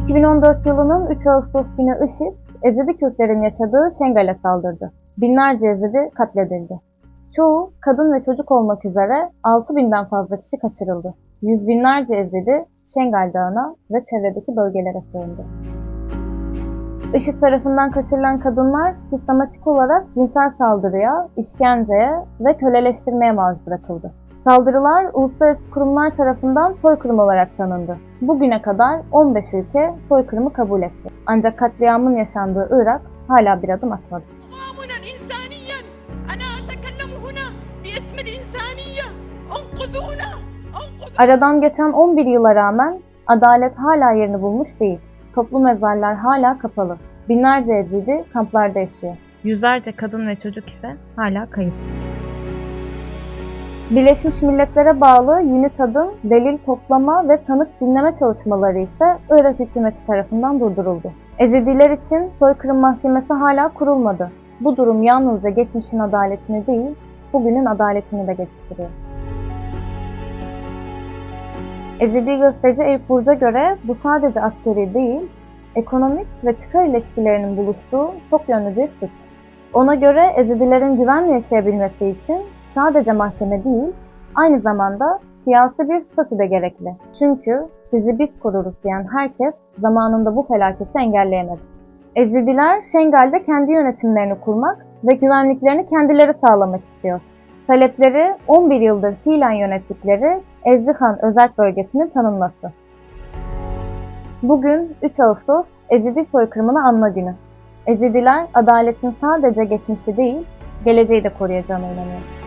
2014 yılının 3 Ağustos günü IŞİD, Ezidi Kürtlerin yaşadığı Şengal'e saldırdı. Binlerce Ezidi katledildi. Çoğu kadın ve çocuk olmak üzere 6000'den fazla kişi kaçırıldı. Yüz binlerce Ezidi Şengal Dağı'na ve çevredeki bölgelere sığındı. IŞİD tarafından kaçırılan kadınlar sistematik olarak cinsel saldırıya, işkenceye ve köleleştirmeye maruz bırakıldı. Saldırılar uluslararası kurumlar tarafından soykırım olarak tanındı. Bugüne kadar 15 ülke soykırımı kabul etti. Ancak katliamın yaşandığı Irak hala bir adım atmadı. Aradan geçen 11 yıla rağmen adalet hala yerini bulmuş değil. Toplu mezarlar hala kapalı. Binlerce ezidi kamplarda yaşıyor. Yüzlerce kadın ve çocuk ise hala kayıp. Birleşmiş Milletler'e bağlı UNITAD'ın delil toplama ve tanık dinleme çalışmaları ise Irak hükümeti tarafından durduruldu. Ezidiler için soykırım mahkemesi hala kurulmadı. Bu durum yalnızca geçmişin adaletini değil, bugünün adaletini de geciktiriyor. Ezidi gösterici Eyüp Burcu'ya göre bu sadece askeri değil, ekonomik ve çıkar ilişkilerinin buluştuğu çok yönlü bir suç. Ona göre Ezidilerin güvenle yaşayabilmesi için sadece mahkeme değil, aynı zamanda siyasi bir statü de gerekli. Çünkü sizi biz koruruz diyen herkes zamanında bu felaketi engelleyemedi. Ezidiler Şengal'de kendi yönetimlerini kurmak ve güvenliklerini kendileri sağlamak istiyor. Talepleri 11 yıldır fiilen yönettikleri Ezdihan Özerk Bölgesi'nin tanınması. Bugün 3 Ağustos Ezidi soykırımını anma günü. Ezidiler adaletin sadece geçmişi değil, geleceği de koruyacağına inanıyor.